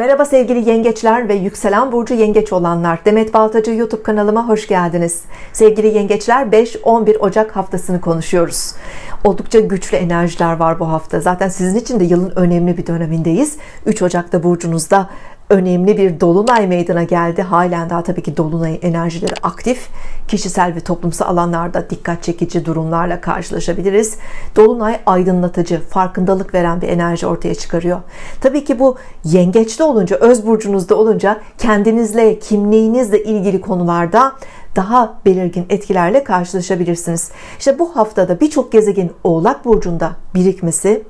Merhaba sevgili yengeçler ve yükselen burcu yengeç olanlar. Demet Baltacı YouTube kanalıma hoş geldiniz. Sevgili yengeçler 5-11 Ocak haftasını konuşuyoruz. Oldukça güçlü enerjiler var bu hafta. Zaten sizin için de yılın önemli bir dönemindeyiz. 3 Ocak'ta burcunuzda önemli bir dolunay meydana geldi. Halen daha tabii ki dolunay enerjileri aktif. Kişisel ve toplumsal alanlarda dikkat çekici durumlarla karşılaşabiliriz. Dolunay aydınlatıcı, farkındalık veren bir enerji ortaya çıkarıyor. Tabii ki bu yengeçte olunca, öz burcunuzda olunca kendinizle, kimliğinizle ilgili konularda daha belirgin etkilerle karşılaşabilirsiniz. İşte bu haftada birçok gezegen Oğlak burcunda birikmesi,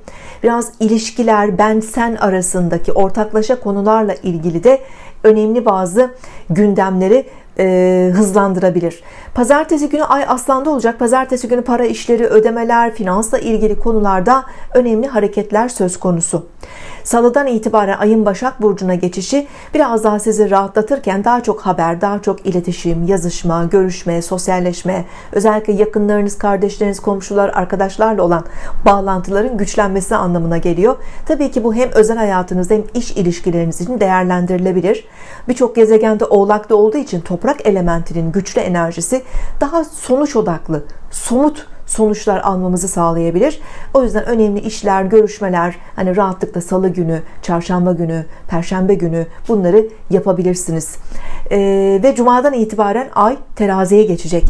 biraz ilişkiler, ben sen arasındaki ortaklaşa konularla ilgili de önemli bazı gündemleri e, hızlandırabilir. Pazartesi günü Ay Aslan'da olacak. Pazartesi günü para işleri, ödemeler, finansla ilgili konularda önemli hareketler söz konusu. Salıdan itibaren Ayın Başak Burcu'na geçişi biraz daha sizi rahatlatırken daha çok haber, daha çok iletişim, yazışma, görüşme, sosyalleşme, özellikle yakınlarınız, kardeşleriniz, komşular, arkadaşlarla olan bağlantıların güçlenmesi anlamına geliyor. Tabii ki bu hem özel hayatınızda hem iş ilişkileriniz için değerlendirilebilir. Birçok gezegende oğlakta olduğu için toprak elementinin güçlü enerjisi daha sonuç odaklı, somut sonuçlar almamızı sağlayabilir. O yüzden önemli işler, görüşmeler, hani rahatlıkla salı günü, çarşamba günü, perşembe günü bunları yapabilirsiniz. Ee, ve cumadan itibaren ay teraziye geçecek.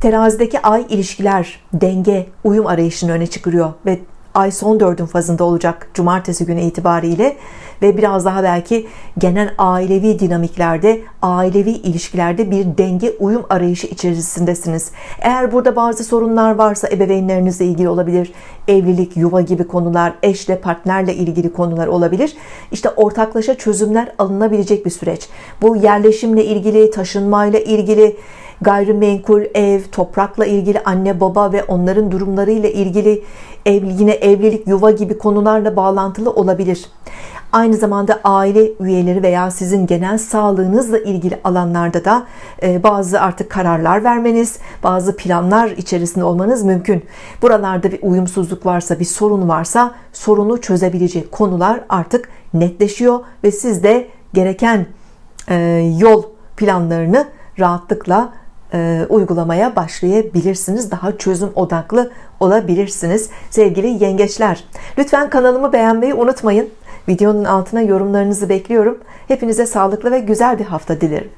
Terazideki ay ilişkiler, denge, uyum arayışını öne çıkarıyor ve ay son dördün fazında olacak cumartesi günü itibariyle ve biraz daha belki genel ailevi dinamiklerde, ailevi ilişkilerde bir denge, uyum arayışı içerisindesiniz. Eğer burada bazı sorunlar varsa ebeveynlerinizle ilgili olabilir, evlilik, yuva gibi konular, eşle, partnerle ilgili konular olabilir. İşte ortaklaşa çözümler alınabilecek bir süreç. Bu yerleşimle ilgili, taşınmayla ilgili, gayrimenkul ev, toprakla ilgili anne baba ve onların durumlarıyla ilgili ev, yine evlilik, yuva gibi konularla bağlantılı olabilir. Aynı zamanda aile üyeleri veya sizin genel sağlığınızla ilgili alanlarda da e, bazı artık kararlar vermeniz, bazı planlar içerisinde olmanız mümkün. Buralarda bir uyumsuzluk varsa, bir sorun varsa sorunu çözebilecek konular artık netleşiyor ve siz de gereken e, yol planlarını rahatlıkla e, uygulamaya başlayabilirsiniz. Daha çözüm odaklı olabilirsiniz. Sevgili yengeçler, lütfen kanalımı beğenmeyi unutmayın. Videonun altına yorumlarınızı bekliyorum. Hepinize sağlıklı ve güzel bir hafta dilerim.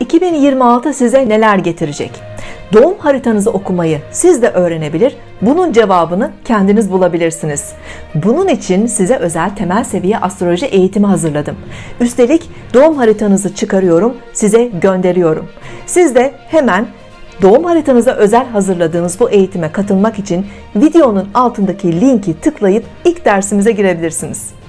2026 size neler getirecek? Doğum haritanızı okumayı siz de öğrenebilir, bunun cevabını kendiniz bulabilirsiniz. Bunun için size özel temel seviye astroloji eğitimi hazırladım. Üstelik doğum haritanızı çıkarıyorum, size gönderiyorum. Siz de hemen doğum haritanıza özel hazırladığımız bu eğitime katılmak için videonun altındaki linki tıklayıp ilk dersimize girebilirsiniz.